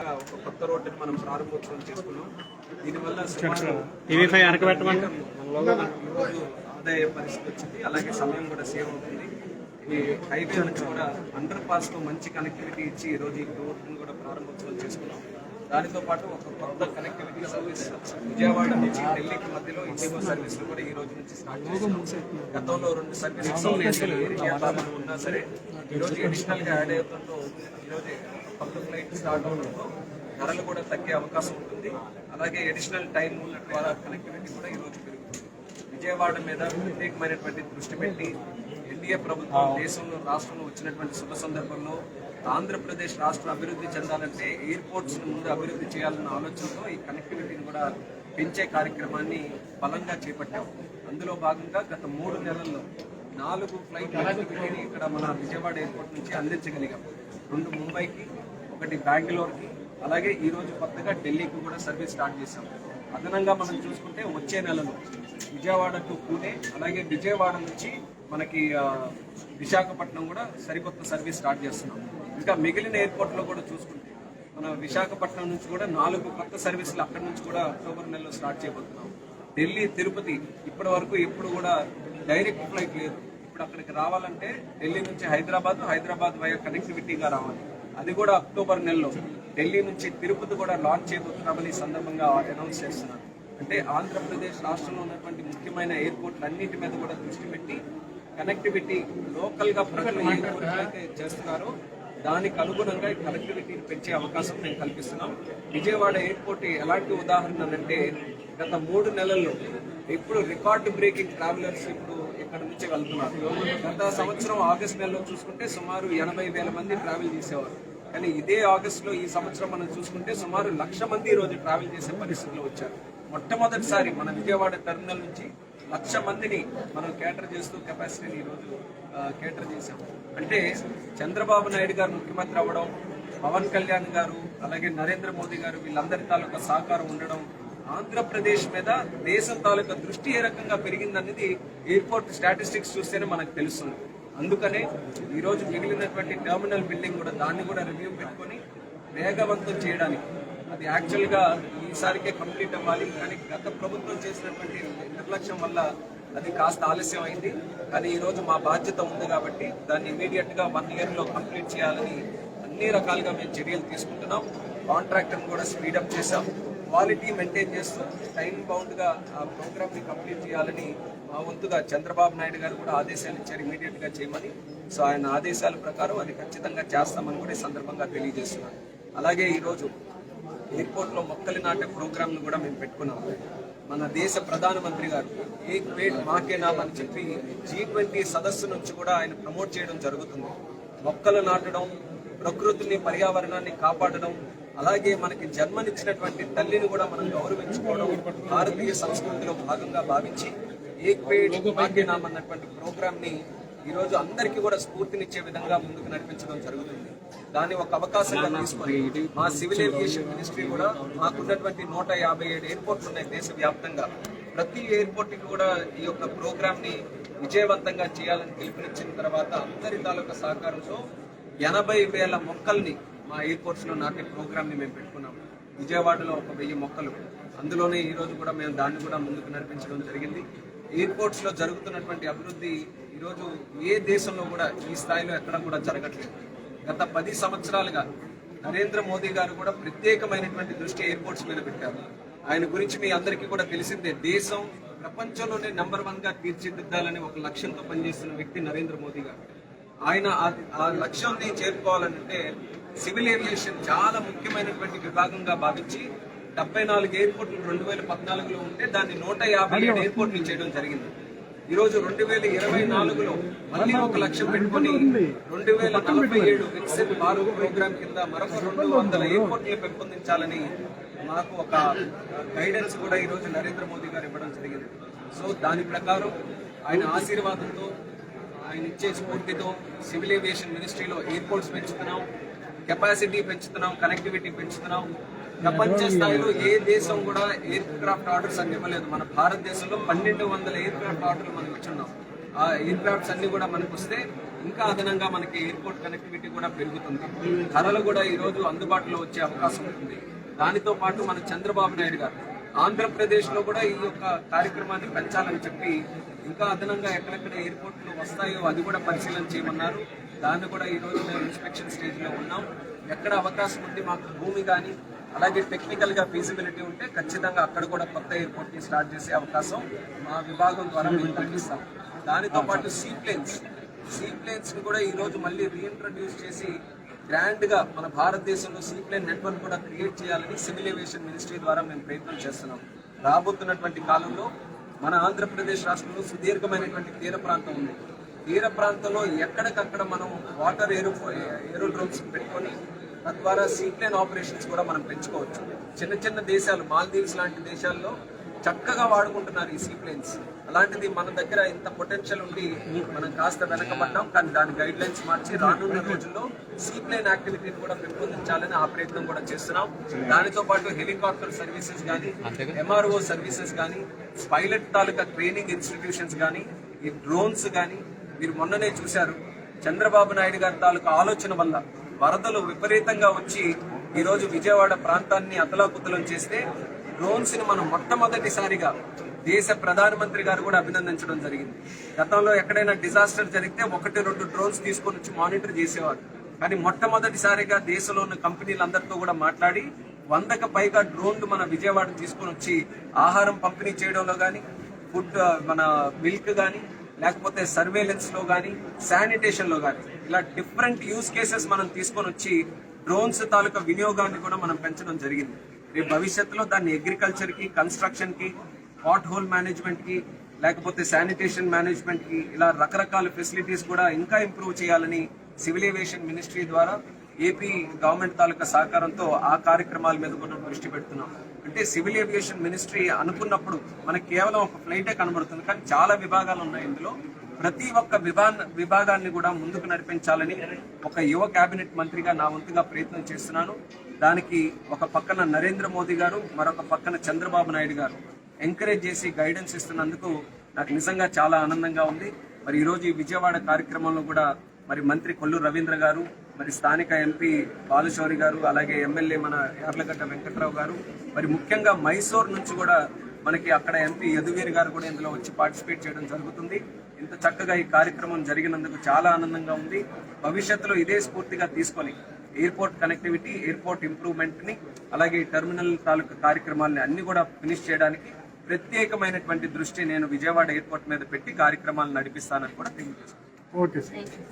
భాగంగా ఒక కొత్త రోడ్డుని మనం ప్రారంభోత్సవం చేసుకున్నాం. దీనివల్ల ఈరోజు ఆదాయ పరిస్థితి వచ్చింది. అలాగే సమయం కూడా సేవ్ అవుతుంది. ఈ హైవే నుంచి కూడా అండర్ పాస్తో మంచి కనెక్టివిటీ ఇచ్చి ఈ రోజు ఈ రోడ్డును కూడా ప్రారంభోత్సవం చేసుకున్నాం. దానితో పాటు ఒక కొత్త కనెక్టివిటీ సర్వీస్ విజయవాడ నుంచి ఢిల్లీకి మధ్యలో ఇండిగో సర్వీస్ కూడా ఈ రోజు నుంచి స్టార్ట్ చేసాం గతంలో రెండు సర్వీసెస్ ఉన్నా సరే ఈ రోజు అడిషనల్గా యాడ్ అవుతుందో ఈ రోజు కొత్త ఫ్లైట్ స్టార్ట్ అవడంతో ధరలు కూడా తగ్గే అవకాశం ఉంటుంది. అలాగే అడిషనల్ టైం ఉన్న ద్వారా కనెక్టివిటీ కూడా ఈ రోజు పెరుగుతుంది. విజయవాడ మీద ప్రత్యేకమైనటువంటి దృష్టి పెట్టి ఎన్డీఏ ప్రభుత్వం దేశంలో రాష్ట్రంలో వచ్చినటువంటి శుభ సందర్భంలో ఆంధ్రప్రదేశ్ రాష్ట్రం అభివృద్ధి చెందాలంటే ఎయిర్పోర్ట్స్ ముందు అభివృద్ధి చేయాలన్న ఆలోచనతో ఈ కనెక్టివిటీని కూడా పెంచే కార్యక్రమాన్ని బలంగా చేపట్టాం. అందులో భాగంగా గత మూడు నెలల్లో నాలుగు ఫ్లైట్ కనెక్టివిటీని ఇక్కడ మన విజయవాడ ఎయిర్పోర్ట్ నుంచి అందించగలిగాం. రెండు ముంబైకి ఒకటి బెంగళూరుకి అలాగే ఈ రోజు కొత్తగా ఢిల్లీకి కూడా సర్వీస్ స్టార్ట్ చేశాం. అదనంగా మనం చూసుకుంటే వచ్చే నెలలో విజయవాడ టు పూణే అలాగే విజయవాడ నుంచి మనకి విశాఖపట్నం కూడా సరికొత్త సర్వీస్ స్టార్ట్ చేస్తున్నాం. ఇంకా మిగిలిన ఎయిర్పోర్ట్లో కూడా చూసుకుంటే మన విశాఖపట్నం నుంచి కూడా నాలుగు కొత్త సర్వీసులు అక్కడి నుంచి కూడా అక్టోబర్ నెలలో స్టార్ట్ చేయబోతున్నాం. ఢిల్లీ తిరుపతి ఇప్పటి వరకు ఎప్పుడు కూడా డైరెక్ట్ ఫ్లైట్ లేదు. ఇప్పుడు అక్కడికి రావాలంటే ఢిల్లీ నుంచి హైదరాబాద్ హైదరాబాద్ వయ కనెక్టివిటీగా రావాలి. అది కూడా అక్టోబర్ నెలలో. ఢిల్లీ నుంచి తిరుపతి కూడా లాంచ్ చేయబోతున్నామని సందర్భంగా అనౌన్స్ చేస్తున్నారు. అంటే ఆంధ్రప్రదేశ్ రాష్ట్రంలో ఉన్నటువంటి ముఖ్యమైన ఎయిర్పోర్ట్లు అన్నిటి మీద కూడా దృష్టి పెట్టి కనెక్టివిటీ లోకల్గా ప్రజలు ఏ ఊరికి అయితే చేస్తున్నారో. దానికి అనుగుణంగా ఈ కనెక్టివిటీని పెంచే అవకాశం మేము కల్పిస్తున్నాం. విజయవాడ ఎయిర్పోర్ట్ ఎలాంటి ఉదాహరణ అంటే గత మూడు నెలల్లో ఇప్పుడు రికార్డు బ్రేకింగ్ ట్రావెలర్స్ ఇప్పుడు అక్కడ నుంచి వెళ్తున్నారు. గత సంవత్సరం ఆగస్ట్ నెలలో చూసుకుంటే సుమారు ఎనభై వేల మంది ట్రావెల్ చేసేవారు. కానీ ఇదే ఆగస్టులో ఈ సంవత్సరం మనం చూసుకుంటే సుమారు లక్ష మంది ఈరోజు రోజు ట్రావెల్ చేసే పరిస్థితిలో వచ్చారు. మొట్టమొదటిసారి మన విజయవాడ టెర్మినల్ నుంచి లక్ష మందిని మనం కేటర్ చేస్తూ కెపాసిటీని ఈరోజు కేటర్ చేశాం అంటే చంద్రబాబు నాయుడు గారు ముఖ్యమంత్రి అవ్వడం పవన్ కళ్యాణ్ గారు అలాగే నరేంద్ర మోదీ గారు వీళ్ళందరి తాలూకా సహకారం ఉండడం ఆంధ్రప్రదేశ్ మీద దేశం తాలూకా దృష్టి ఏ రకంగా పెరిగిందనేది ఎయిర్పోర్ట్ స్టాటిస్టిక్స్ చూస్తేనే మనకు తెలుస్తుంది. అందుకనే ఈరోజు మిగిలినటువంటి టెర్మినల్ బిల్డింగ్ కూడా దాన్ని కూడా రివ్యూ పెట్టుకొని వేగవంతం చేయడానికి అది యాక్చువల్గా ఈసారికే కంప్లీట్ అవ్వాలి. కానీ గత ప్రభుత్వం చేసినటువంటి నిర్లక్ష్యం వల్ల అది కాస్త ఆలస్యం అయింది. కానీ ఈరోజు మా బాధ్యత ఉంది కాబట్టి దాన్ని ఇమీడియట్గా వన్ ఇయర్లో కంప్లీట్ చేయాలని అన్ని రకాలుగా మేము చర్యలు తీసుకుంటున్నాం. కాంట్రాక్టర్ని కూడా స్పీడప్ చేశాం. క్వాలిటీ మెయింటైన్ చేస్తూ టైం బౌండ్గా ఆ ప్రోగ్రామ్ని కంప్లీట్ చేయాలని మా వంతుగా చంద్రబాబు నాయుడు గారు కూడా ఆదేశాలు ఇచ్చారు ఇమీడియట్గా చేయమని. సో ఆయన ఆదేశాల ప్రకారం అది ఖచ్చితంగా చేస్తామని కూడా ఈ సందర్భంగా తెలియజేస్తున్నాను. అలాగే ఈరోజు ఎయిర్పోర్ట్లో మొక్కలు నాటే ప్రోగ్రాంను కూడా మేము పెట్టుకున్నాం. మన దేశ ప్రధానమంత్రి గారు ఏక్ పేడ్ మాకేనామ్ అని చెప్పి జీ ట్వంటీ సదస్సు నుంచి కూడా ఆయన ప్రమోట్ చేయడం జరుగుతుంది. మొక్కలు నాటడం ప్రకృతిని పర్యావరణాన్ని కాపాడడం అలాగే మనకి జన్మనిచ్చినటువంటి తల్లిని కూడా మనం గౌరవించుకోవడం భారతీయ సంస్కృతిలో భాగంగా భావించి ఏక్ పేడ్ మాకే అన్నటువంటి ప్రోగ్రామ్ని ఈ రోజు అందరికీ కూడా స్ఫూర్తినిచ్చే విధంగా ముందుకు నడిపించడం జరుగుతుంది. దాన్ని ఒక అవకాశంగా తీసుకొని మా సివిల్ ఏవియేషన్ మినిస్ట్రీ కూడా మాకున్నటువంటి నూట యాభై ఏడు ఎయిర్పోర్ట్లు ఉన్నాయి దేశవ్యాప్తంగా. ప్రతి ఎయిర్పోర్ట్కి కూడా ఈ యొక్క ప్రోగ్రామ్ని విజయవంతంగా చేయాలని పిలుపునిచ్చిన తర్వాత అందరి తాలూకా సహకారంతో ఎనభై వేల మొక్కల్ని మా ఎయిర్పోర్ట్స్లో నాటే మేము పెట్టుకున్నాం. విజయవాడలో ఒక వెయ్యి మొక్కలు. అందులోనే ఈ రోజు కూడా మేము దాన్ని కూడా ముందుకు నడిపించడం జరిగింది. ఎయిర్పోర్ట్స్లో జరుగుతున్నటువంటి అభివృద్ధి ఈరోజు ఏ దేశంలో కూడా ఈ స్థాయిలో ఎక్కడ కూడా జరగట్లేదు. గత పది సంవత్సరాలుగా నరేంద్ర మోదీ గారు కూడా ప్రత్యేకమైనటువంటి దృష్టి ఎయిర్పోర్ట్స్ మీద పెట్టారు. ఆయన గురించి మీ అందరికీ కూడా తెలిసిందే దేశం ప్రపంచంలోనే నంబర్ వన్గా తీర్చిదిద్దాలని ఒక లక్ష్యంతో పనిచేస్తున్న వ్యక్తి నరేంద్ర మోదీ గారు. ఆయన ఆ- లక్ష్యాన్ని చేరుకోవాలంటే సివిల్ ఏవియేషన్ చాలా ముఖ్యమైనటువంటి విభాగంగా భావించి డెబ్బై నాలుగు ఎయిర్పోర్ట్లు రెండు వేల పద్నాలుగులో ఉంటే దాన్ని నూట యాభై ఏడు ఎయిర్పోర్ట్లు చేయడం జరిగింది. ఈ రోజు రెండు వేల ఇరవై నాలుగులో మళ్ళీ ఒక లక్ష్యం పెట్టుకొని రెండు వేల నలభై ఏడు వికసిత్ భారత్ ప్రోగ్రామ్ కింద మరొక రెండు వందల ఎయిర్పోర్ట్లు పెంపొందించాలని మాకు ఒక గైడెన్స్ కూడా ఈ రోజు నరేంద్ర మోదీ గారు ఇవ్వడం జరిగింది. సో దాని ప్రకారం ఆయన ఆశీర్వాదంతో ఆయన ఇచ్చే స్ఫూర్తితో సివిల్ ఏవియేషన్ మినిస్ట్రీలో ఎయిర్పోర్ట్స్ పెంచుతున్నాం కెపాసిటీ పెంచుతున్నాం కనెక్టివిటీ పెంచుతున్నాం. ప్రపంచ స్థాయిలో ఏ దేశం కూడా ఎయిర్ క్రాఫ్ట్ ఆర్డర్స్ అని ఇవ్వలేదు. మన భారతదేశంలో పన్నెండు వందల ఎయిర్ క్రాఫ్ట్ ఆర్డర్లు మనం వచ్చున్నాం ఆ ఎయిర్ క్రాఫ్ట్స్ అన్ని కూడా మనకు వస్తే ఇంకా అదనంగా మనకి ఎయిర్పోర్ట్ కనెక్టివిటీ కూడా పెరుగుతుంది. ధరలు కూడా ఈ రోజు అందుబాటులో వచ్చే అవకాశం ఉంటుంది దానితో పాటు మన చంద్రబాబు నాయుడు గారు ఆంధ్రప్రదేశ్లో కూడా ఈ యొక్క కార్యక్రమాన్ని పెంచాలని చెప్పి ఇంకా అదనంగా ఎక్కడెక్కడ ఎయిర్పోర్ట్లు వస్తాయో అది కూడా పరిశీలన చేయమన్నారు. దాన్ని కూడా ఈ రోజు మేము ఇన్స్పెక్షన్ స్టేజ్లో ఉన్నాం. ఎక్కడ అవకాశం ఉంది మాకు భూమి కానీ అలాగే టెక్నికల్గా ఫీజిబిలిటీ ఉంటే ఖచ్చితంగా అక్కడ కూడా కొత్త ఎయిర్పోర్ట్ని స్టార్ట్ చేసే అవకాశం మా విభాగం ద్వారా మేము కల్పిస్తాం. దానితో పాటు సీ ప్లేన్స్ సీ ప్లేన్స్ని కూడా ఈ రోజు మళ్ళీ రీఇంట్రడ్యూస్ చేసి గ్రాండ్గా మన భారతదేశంలో సీ ప్లేన్ నెట్వర్క్ కూడా క్రియేట్ చేయాలని సివిల్ ఏవియేషన్ మినిస్ట్రీ ద్వారా మేము ప్రయత్నం చేస్తున్నాం. రాబోతున్నటువంటి కాలంలో మన ఆంధ్రప్రదేశ్ రాష్ట్రంలో సుదీర్ఘమైనటువంటి తీర ప్రాంతం ఉంది. తీర ప్రాంతంలో ఎక్కడికక్కడ మనం వాటర్ ఏరో ఏరోడ్రోమ్స్ పెట్టుకొని తద్వారా సీప్లేన్ ఆపరేషన్స్ కూడా మనం పెంచుకోవచ్చు. చిన్న చిన్న దేశాలు మాల్దీవ్స్ లాంటి దేశాల్లో చక్కగా వాడుకుంటున్నారు ఈ సీప్లేన్స్ అలాంటిది మన దగ్గర ఇంత పొటెన్షియల్ ఉండి మనం కాస్త వెనకబడ్డాం కానీ దాని గైడ్ లైన్స్ మార్చి రానున్న రోజుల్లో సీప్లేన్ యాక్టివిటీని కూడా పెంపొందించాలని ఆ ప్రయత్నం కూడా చేస్తున్నాం. దానితో పాటు హెలికాప్టర్ సర్వీసెస్ కానీ ఎంఆర్ఓ సర్వీసెస్ కానీ పైలట్ తాలూకా ట్రైనింగ్ ఇన్స్టిట్యూషన్స్ కానీ ఈ డ్రోన్స్ కానీ మీరు మొన్ననే చూశారు. చంద్రబాబు నాయుడు గారి తాలూకా ఆలోచన వల్ల వరదలు విపరీతంగా వచ్చి ఈరోజు విజయవాడ ప్రాంతాన్ని అతలాకుతలం చేస్తే డ్రోన్స్ని మనం మొట్టమొదటిసారిగా దేశ ప్రధానమంత్రి గారు కూడా అభినందించడం జరిగింది. గతంలో ఎక్కడైనా డిజాస్టర్ జరిగితే ఒకటి రెండు డ్రోన్స్ తీసుకొని వచ్చి మానిటర్ చేసేవారు. కానీ మొట్టమొదటిసారిగా దేశంలో ఉన్న కంపెనీలందరితో కూడా మాట్లాడి వందకు పైగా డ్రోన్లు మన విజయవాడ తీసుకొని వచ్చి ఆహారం పంపిణీ చేయడంలో కానీ ఫుడ్ మన మిల్క్ కానీ లేకపోతే సర్వేలెన్స్లో కానీ శానిటేషన్లో కానీ ఇలా డిఫరెంట్ యూస్ కేసెస్ మనం తీసుకొని వచ్చి డ్రోన్స్ తాలూకా వినియోగాన్ని కూడా మనం పెంచడం జరిగింది. రేపు భవిష్యత్తులో దాన్ని అగ్రికల్చర్కి కన్స్ట్రక్షన్కి పాట్ హోల్ మేనేజ్మెంట్కి లేకపోతే శానిటేషన్ మేనేజ్మెంట్కి ఇలా రకరకాల ఫెసిలిటీస్ కూడా ఇంకా ఇంప్రూవ్ చేయాలని సివిల్ ఏవియేషన్ మినిస్ట్రీ ద్వారా ఏపీ గవర్నమెంట్ తాలూకా సహకారంతో ఆ కార్యక్రమాల మీద కూడా దృష్టి పెడుతున్నాం. అంటే సివిల్ ఏవియేషన్ మినిస్ట్రీ అనుకున్నప్పుడు మనకు కేవలం ఒక ఫ్లైటే కనబడుతుంది కానీ చాలా విభాగాలు ఉన్నాయి ఇందులో. ప్రతి ఒక్క విభా విభాగాన్ని కూడా ముందుకు నడిపించాలని ఒక యువ కేబినెట్ మంత్రిగా నా వంతుగా ప్రయత్నం చేస్తున్నాను. దానికి ఒక పక్కన నరేంద్ర మోదీ గారు మరొక పక్కన చంద్రబాబు నాయుడు గారు ఎంకరేజ్ చేసి గైడెన్స్ ఇస్తున్నందుకు నాకు నిజంగా చాలా ఆనందంగా ఉంది. మరి ఈరోజు ఈ విజయవాడ కార్యక్రమంలో కూడా మరి మంత్రి కొల్లు రవీంద్ర గారు మరి స్థానిక ఎంపీ బాలశౌరి గారు అలాగే ఎమ్మెల్యే మన యార్లగడ్డ వెంకట్రావు గారు మరి ముఖ్యంగా మైసూర్ నుంచి కూడా మనకి అక్కడ ఎంపీ యదువీర్ గారు కూడా ఇందులో వచ్చి పార్టిసిపేట్ చేయడం జరుగుతుంది. ఇంత చక్కగా ఈ కార్యక్రమం జరిగినందుకు చాలా ఆనందంగా ఉంది. భవిష్యత్తులో ఇదే స్ఫూర్తిగా తీసుకొని ఎయిర్పోర్ట్ కనెక్టివిటీ ఎయిర్పోర్ట్ ఇంప్రూవ్మెంట్ని అలాగే టెర్మినల్ తాలూకు కార్యక్రమాలని అన్ని కూడా ఫినిష్ చేయడానికి ప్రత్యేకమైనటువంటి దృష్టి నేను విజయవాడ ఎయిర్పోర్ట్ మీద పెట్టి కార్యక్రమాలు నడిపిస్తానని కూడా తెలియజేస్తాను ఓకే సార్.